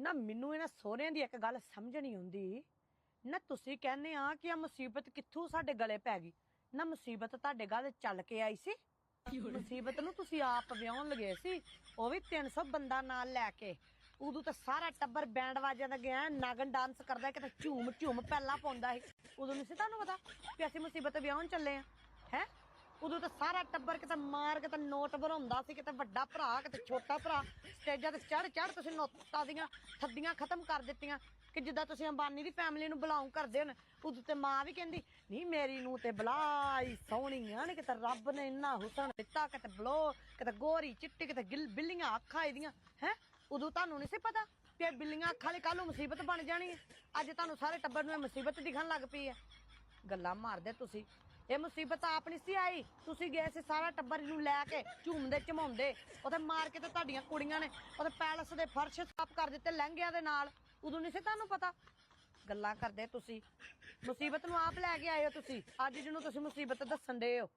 ਨਾ ਮੈਨੂੰ ਇਹਨਾਂ ਸੋਹਰਿਆਂ ਦੀ ਇੱਕ ਗੱਲ ਸਮਝ ਨਹੀਂ ਆਉਂਦੀ। ਨਾ ਤੁਸੀਂ ਕਹਿੰਦੇ ਆ ਕਿ ਆ ਮੁਸੀਬਤ ਕਿੱਥੋਂ ਸਾਡੇ ਗਲੇ ਪੈ ਗਈ। ਨਾ ਮੁਸੀਬਤ ਤੁਹਾਡੇ ਗੱਲ ਚੱਲ ਕੇ ਆਈ ਸੀ। ਮੁਸੀਬਤ ਨੂੰ ਤੁਸੀਂ ਆਪ ਵਿਆਹਣ ਲਗੇ ਸੀ। ਉਹ ਵੀ 300 ਬੰਦਾ ਨਾਲ ਲੈ ਕੇ। ਉਦੋਂ ਤਾਂ ਸਾਰਾ ਟੱਬਰ ਬੈਂਡ ਵਾਜਿਆਂ ਦਾ ਗਿਆ, ਨਾਗਨ ਡਾਂਸ ਕਰਦਾ, ਕਿਤੇ ਝੂਮ ਝੂਮ ਪਹਿਲਾਂ ਪਾਉਂਦਾ ਸੀ। ਉਦੋਂ ਨਹੀਂ ਸੀ ਤੁਹਾਨੂੰ ਪਤਾ ਕਿ ਅਸੀਂ ਮੁਸੀਬਤ ਵਿਆਹਣ ਚੱਲੇ ਆ। ਹੈ? ਉਦੋਂ ਤਾਂ ਸਾਰਾ ਟੱਬਰ ਕਿਤੇ ਮਾਰ, ਕਿਤੇ ਨੋਟ ਬਣਾਉਂਦਾ ਸੀ, ਕਿਤੇ ਵੱਡਾ ਭਰਾ, ਕਿਤੇ ਛੋਟਾ ਭਰਾ। ਸਟੇਜਾਂ ਤੇ ਚੜ ਚੜ ਤੁਸੀਂ ਨੋਟਾਂ ਦੀਆਂ ਥੱਦੀਆਂ ਖਤਮ ਕਰ ਦਿੱਤੀਆਂ। ਕਿ ਜਿੱਦਾਂ ਤੁਸੀਂ ਅੰਬਾਨੀ ਦੀ ਫੈਮਿਲੀ ਨੂੰ ਬਿਲੋਂਗ ਕਰਦੇ ਹੋ ਉਦੋਂ ਤੇ ਮਾਂ ਵੀ ਕਹਿੰਦੀ ਨਹੀਂ ਮੇਰੀ ਨੂੰ ਤੇ ਬਲਾਈ ਸੋਹਣੀ ਆ ਨੀ, ਕਿਤੇ ਰੱਬ ਨੇ ਇੰਨਾ ਹੁਸਨ ਦਿੱਤਾ, ਕਿਤੇ ਬਲੋ, ਕਿਤੇ ਗੋਰੀ ਚਿੱਟੀ, ਕਿਤੇ ਗਿੱਲ, ਬਿੱਲੀਆਂ ਅੱਖਾਂ ਇਹਦੀਆਂ। ਹੈ? ਉਦੋਂ ਤੁਹਾਨੂੰ ਨਹੀਂ ਸੀ ਪਤਾ ਕਿ ਬਿੱਲੀਆਂ ਅੱਖਾਂ ਲਈ ਕੱਲ ਨੂੰ ਮੁਸੀਬਤ ਬਣ ਜਾਣੀ ਹੈ? ਅੱਜ ਤੁਹਾਨੂੰ ਸਾਰੇ ਟੱਬਰ ਨੂੰ ਇਹ ਮੁਸੀਬਤ ਦਿਖਣ ਲੱਗ ਪਈ ਹੈ। ਗੱਲਾਂ ਮਾਰਦੇ ਤੁਸੀਂ। ਇਹ ਮੁਸੀਬਤ ਆਪ ਨਹੀਂ ਸੀ ਆਈ? ਤੁਸੀਂ ਗਏ ਸੀ ਸਾਰਾ ਟੱਬਰ ਨੂੰ ਲੈ ਕੇ ਝੂਮਦੇ ਝਮਾਉਂਦੇ। ਉਹਦੇ ਮਾਰ ਕੇ ਤੇ ਤੁਹਾਡੀਆਂ ਕੁੜੀਆਂ ਨੇ ਉਹਦੇ ਪੈਲਸ ਦੇ ਫਰਸ਼ ਸਾਫ਼ ਕਰ ਦਿੱਤੇ ਲਹਿੰਗਿਆਂ ਦੇ ਨਾਲ। ਉਦੋਂ ਨਹੀਂ ਸੀ ਤੁਹਾਨੂੰ ਪਤਾ? ਗੱਲਾਂ ਕਰਦੇ ਤੁਸੀਂ। ਮੁਸੀਬਤ ਨੂੰ ਆਪ ਲੈ ਕੇ ਆਏ ਹੋ ਤੁਸੀਂ। ਅੱਜ ਜਿਹਨੂੰ ਤੁਸੀਂ ਮੁਸੀਬਤ ਦੱਸਣ ਦੇ ਹੋ।